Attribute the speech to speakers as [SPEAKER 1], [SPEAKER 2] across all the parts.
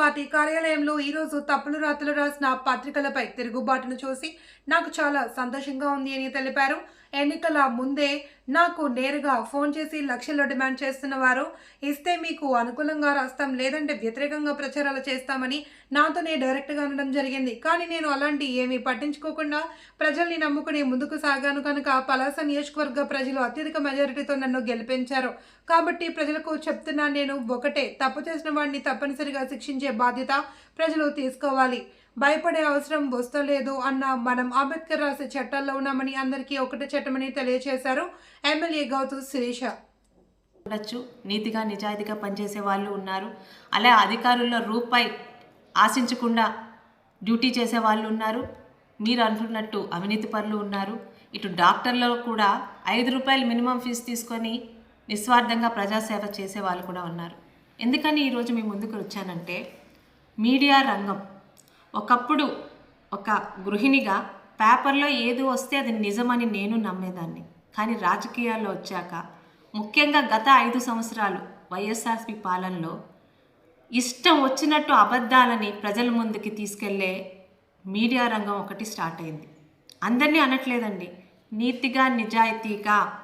[SPEAKER 1] Party కార్యాలయంలో ఈరోజు తప్పులు రాతలు రాసిన పత్రికలపై తిరుగుబాటును చూసి నాకు చాలా సంతోషంగా ఉంది అని తెలిపారు. ఎన్నికల ముందే నాకు నేరుగా ఫోన్ చేసి లక్షల్లో డిమాండ్ చేస్తున్న వారు ఇస్తే మీకు అనుకూలంగా రాస్తాం లేదంటే వ్యతిరేకంగా ప్రచారాలు చేస్తామని నాతోనే డైరెక్ట్గా అనడం జరిగింది. కానీ నేను అలాంటి ఏమీ పట్టించుకోకుండా ప్రజల్ని నమ్ముకుని ముందుకు సాగాను కనుక పలాస నియోజకవర్గ ప్రజలు అత్యధిక మెజారిటీతో నన్ను గెలిపించారు. కాబట్టి ప్రజలకు చెప్తున్నా నేను ఒకటే తప్పు చేసిన వాడిని తప్పనిసరిగా శిక్షించే బాధ్యత ప్రజలు తీసుకోవాలి. భయపడే అవసరం వస్తలేదు అన్న మనం అంబేద్కర్ రాసే చట్టాల్లో ఉన్నామని అందరికీ ఒకటే చట్టమని తెలియజేశారు ఎమ్మెల్యే గౌతు శిరీష.
[SPEAKER 2] ఉండొచ్చు నీతిగా నిజాయితీగా పనిచేసే వాళ్ళు ఉన్నారు. అలా అధికారుల్లో రూపాయి ఆశించకుండా డ్యూటీ చేసే వాళ్ళు ఉన్నారు. మీరు అంటున్నట్టు అవినీతి పనులు ఉన్నారు. ఇటు డాక్టర్లో కూడా ఐదు రూపాయలు మినిమం ఫీజు తీసుకొని నిస్వార్థంగా ప్రజాసేవ చేసే వాళ్ళు కూడా ఉన్నారు. ఎందుకని ఈరోజు మీ ముందుకు వచ్చానంటే మీడియా రంగం ఒకప్పుడు ఒక గృహిణిగా పేపర్లో ఏది వస్తే అది నిజమని నేను నమ్మేదాన్ని. కానీ రాజకీయాల్లో వచ్చాక ముఖ్యంగా గత ఐదు సంవత్సరాలు వైఎస్ఆర్పి పాలనలో ఇష్టం వచ్చినట్టు అబద్ధాలని ప్రజల ముందుకి తీసుకెళ్ళే మీడియా రంగం ఒకటి స్టార్ట్ అయింది. అందరినీ అనట్లేదండి. నీతిగా నిజాయితీగా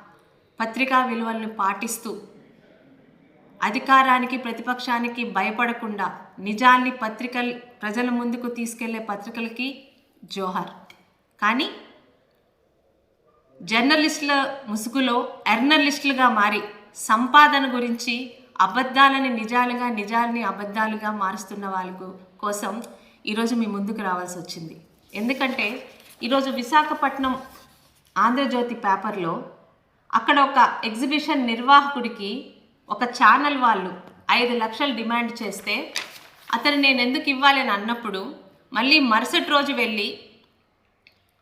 [SPEAKER 2] పత్రికా విలువలను పాటిస్తూ అధికారానికి ప్రతిపక్షానికి భయపడకుండా నిజాన్ని పత్రికలు ప్రజల ముందుకు తీసుకెళ్ళే పత్రికలకి జోహర్. కానీ జర్నలిస్టుల ముసుగులో ఎర్నలిస్టులుగా మారి సంపాదన గురించి అబద్ధాలని నిజాలుగా నిజాలని అబద్ధాలుగా మారుస్తున్న వాళ్ళకు కోసం ఈరోజు మీ ముందుకు రావాల్సి వచ్చింది. ఎందుకంటే ఈరోజు విశాఖపట్నం ఆంధ్రజ్యోతి పేపర్లో అక్కడ ఒక ఎగ్జిబిషన్ నిర్వాహకుడికి ఒక ఛానల్ వాళ్ళు ఐదు లక్షలు డిమాండ్ చేస్తే అతను నేను ఎందుకు ఇవ్వాలి అని అన్నప్పుడు మళ్ళీ మరుసటి రోజు వెళ్ళి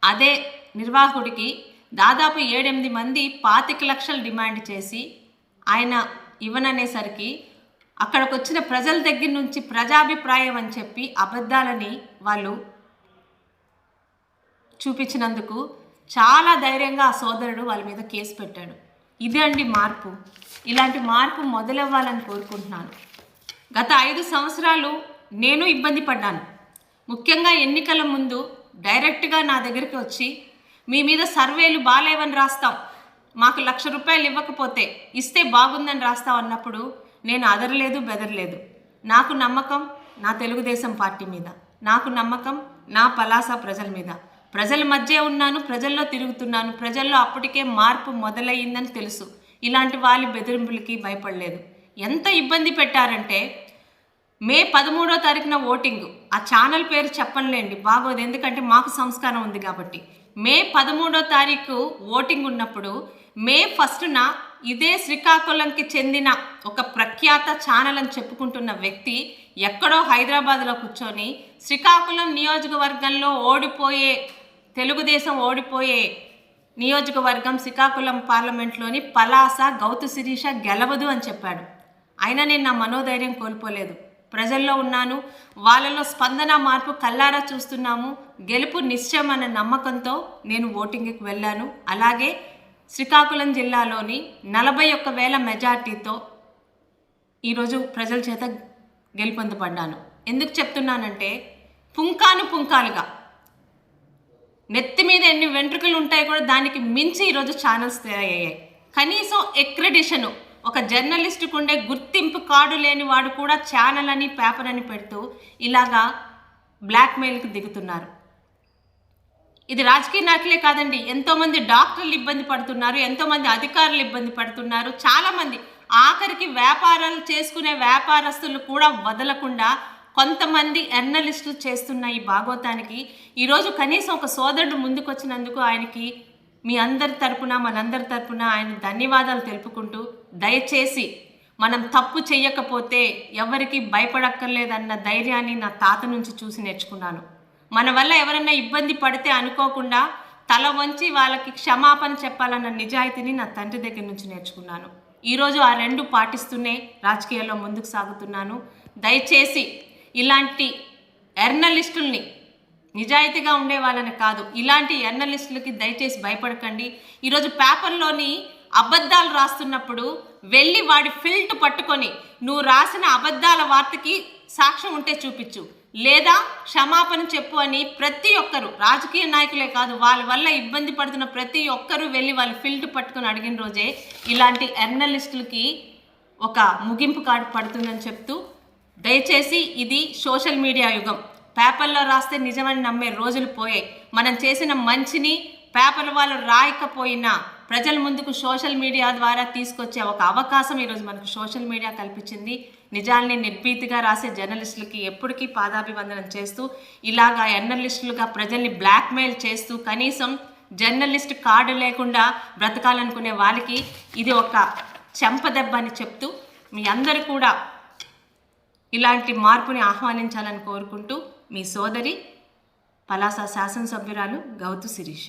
[SPEAKER 2] అదే నిర్వాహకుడికి దాదాపు ఏడెనిమిది మంది పాతిక లక్షలు డిమాండ్ చేసి ఆయన ఇవ్వననేసరికి అక్కడికి వచ్చిన ప్రజల దగ్గర నుంచి ప్రజాభిప్రాయం అని చెప్పి అబద్ధాలని వాళ్ళు చూపించినందుకు చాలా ధైర్యంగా ఆ సోదరుడు వాళ్ళ మీద కేసు పెట్టాడు. ఇదే అండి మార్పు. ఇలాంటి మార్పు మొదలవ్వాలని కోరుకుంటున్నాను. గత ఐదు సంవత్సరాలు నేను ఇబ్బంది పడ్డాను. ముఖ్యంగా ఎన్నికల ముందు డైరెక్ట్గా నా దగ్గరికి వచ్చి మీ మీద సర్వేలు బాగాలేవని రాస్తాం. మాకు లక్ష రూపాయలు ఇవ్వకపోతే ఇస్తే బాగుందని రాస్తాం అన్నప్పుడు నేను అదరలేదు బెదరలేదు. నాకు నమ్మకం నా తెలుగుదేశం పార్టీ మీద. నాకు నమ్మకం నా పలాస ప్రజల మీద. ప్రజల మధ్య ఉన్నాను ప్రజల్లో తిరుగుతున్నాను ప్రజల్లో అప్పటికే మార్పు మొదలయ్యిందని తెలుసు. ఇలాంటి వాళ్ళ బెదిరింపులకి భయపడలేదు. ఎంత ఇబ్బంది పెట్టారంటే మే పదమూడో తారీఖున ఓటింగ్. ఆ ఛానల్ పేరు చెప్పనులేండి. బాగోదు. ఎందుకంటే మాకు సంస్కారం ఉంది కాబట్టి. మే పదమూడో తారీఖు ఓటింగ్ ఉన్నప్పుడు మే ఫస్ట్న ఇదే శ్రీకాకుళంకి చెందిన ఒక ప్రఖ్యాత ఛానల్ అని చెప్పుకుంటున్న వ్యక్తి ఎక్కడో హైదరాబాద్లో కూర్చొని శ్రీకాకుళం నియోజకవర్గంలో ఓడిపోయే తెలుగుదేశం ఓడిపోయే నియోజకవర్గం శ్రీకాకుళం పార్లమెంట్లోని పలాస గౌతు శిరీష గెలవదు అని చెప్పాడు. అయినా నేను నా మనోధైర్యం కోల్పోలేదు. ప్రజల్లో ఉన్నాను. వాళ్ళలో స్పందన మార్పు కల్లారా చూస్తున్నాము. గెలుపు నిశ్చయం అన్న నమ్మకంతో నేను ఓటింగ్కి వెళ్ళాను. అలాగే శ్రీకాకుళం జిల్లాలోని నలభై ఒక్క వేల మెజార్టీతో ఈరోజు ప్రజల చేత గెలుపొందపడ్డాను ఎందుకు చెప్తున్నానంటే పుంకాను పుంకాలుగా నెత్తి మీద ఎన్ని వెంట్రుకలు ఉంటాయి కూడా దానికి మించి ఈరోజు ఛానల్స్ తయారయ్యాయి. కనీసం ఎక్రెడిషన్ ఒక జర్నలిస్టుకు ఉండే గుర్తింపు కార్డు లేని వాడు కూడా ఛానల్ అని పేపర్ అని పెడుతూ ఇలాగా బ్లాక్మెయిల్కి దిగుతున్నారు. ఇది రాజకీయ నాయకులే కాదండి ఎంతోమంది డాక్టర్లు ఇబ్బంది పడుతున్నారు ఎంతోమంది అధికారులు ఇబ్బంది పడుతున్నారు. చాలామంది ఆఖరికి వ్యాపారాలు చేసుకునే వ్యాపారస్తులు కూడా వదలకుండా కొంతమంది ఎర్నలిస్టులు చేస్తున్న ఈ భాగవతానికి ఈరోజు కనీసం ఒక సోదరుడు ముందుకొచ్చినందుకు ఆయనకి మీ అందరి తరపున మనందరి తరపున ఆయన ధన్యవాదాలు తెలుపుకుంటూ దయచేసి మనం తప్పు చెయ్యకపోతే ఎవరికి భయపడక్కర్లేదన్న ధైర్యాన్ని నా తాత నుంచి చూసి నేర్చుకున్నాను. మన వల్ల ఎవరైనా ఇబ్బంది పడితే అనుకోకుండా తల వంచి వాళ్ళకి క్షమాపణ చెప్పాలన్న నిజాయితీని నా తండ్రి దగ్గర నుంచి నేర్చుకున్నాను. ఈరోజు ఆ రెండు పాటిస్తూనే రాజకీయాల్లో ముందుకు సాగుతున్నాను. దయచేసి ఇలాంటి ఎర్నలిస్టుల్ని నిజాయితీగా ఉండే వాళ్ళని కాదు. ఇలాంటి ఎర్నలిస్టులకి దయచేసి భయపడకండి. ఈరోజు పేపర్లోని అబద్ధాలు రాస్తున్నప్పుడు వెళ్ళి వాడి ఫిల్ట్ పట్టుకొని నువ్వు రాసిన అబద్ధాల వార్తకి సాక్ష్యం ఉంటే చూపించు. లేదా క్షమాపణ చెప్పు అని ప్రతి ఒక్కరు రాజకీయ నాయకులే కాదు వాళ్ళ వల్ల ఇబ్బంది పడుతున్న ప్రతి ఒక్కరూ వెళ్ళి వాళ్ళ ఫీల్డ్ పట్టుకుని అడిగిన రోజే ఇలాంటి ఎర్నలిస్టులకి ఒక ముగింపు కార్డు పడుతుందని చెప్తూ దయచేసి ఇది సోషల్ మీడియా యుగం. పేపర్లో రాస్తే నిజమని నమ్మే రోజులు పోయాయి. మనం చేసిన మంచిని పేపర్ వాళ్ళు రాయకపోయినా ప్రజల ముందుకు సోషల్ మీడియా ద్వారా తీసుకొచ్చే ఒక అవకాశం ఈరోజు మనకు సోషల్ మీడియా కల్పించింది. నిజాల్ని నిర్భీతిగా రాసే జర్నలిస్టులకి ఎప్పటికీ పాదాభివందనం చేస్తూ ఇలాగా ఎర్నలిస్టులుగా ప్రజల్ని బ్లాక్మెయిల్ చేస్తూ కనీసం జర్నలిస్ట్ కార్డు లేకుండా బ్రతకాలనుకునే వాళ్ళకి ఇది ఒక చెంపదెబ్బ అని చెప్తూ మీ అందరూ కూడా ఇలాంటి మార్పుని ఆహ్వానించాలని కోరుకుంటూ మీ సోదరి పలాస శాసనసభ్యురాలు గౌతు శిరీష.